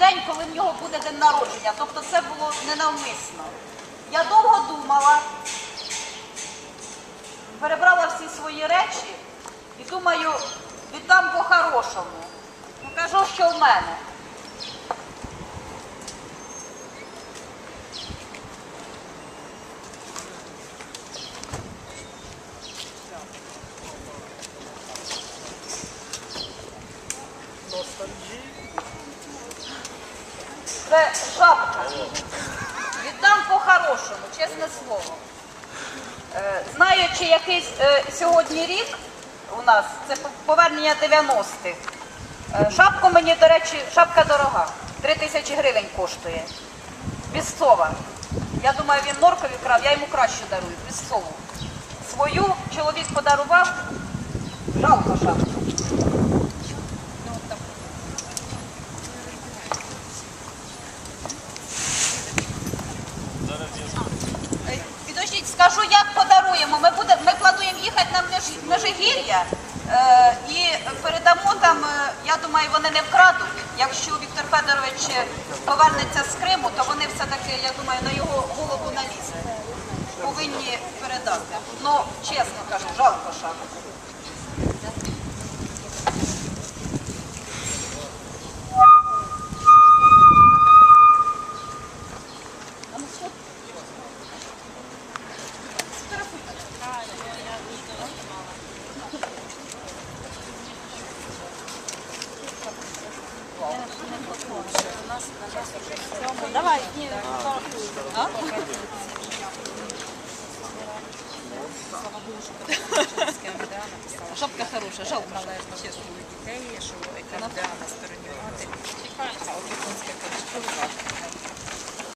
день, коли в нього буде день народження. Тобто це було ненавмисно. Я довго думала, перебрала всі свої речі і думаю, віддам по-хорошому. Покажу, що в мене. Це шапка. Віддам по-хорошому, чесне слово. Е, Знаючи, який е, сьогодні рік у нас, це повернення 90-х. Е, Шапку мені, до речі, шапка дорога. 3 тисячі гривень коштує. Пісцова. Я думаю, він норкові крав, я йому краще дарую, пісцову. Свою чоловік подарував. Жалко шапку. Ну, так. Е, Підождіть, скажу, як подаруємо. Ми, буде, ми плануємо їхати на Межигір'я е, і передамо там, е, я думаю, вони не вкрадуть. Якщо Віктор Федорович повернеться з Криму, то вони все-таки, я думаю, на його голову налізуть. Повинні передати. Ну, чесно кажу, жалко шапку. Давай. А? Шапка хорошая, жалко. Чесно дітей, що яка на стороні.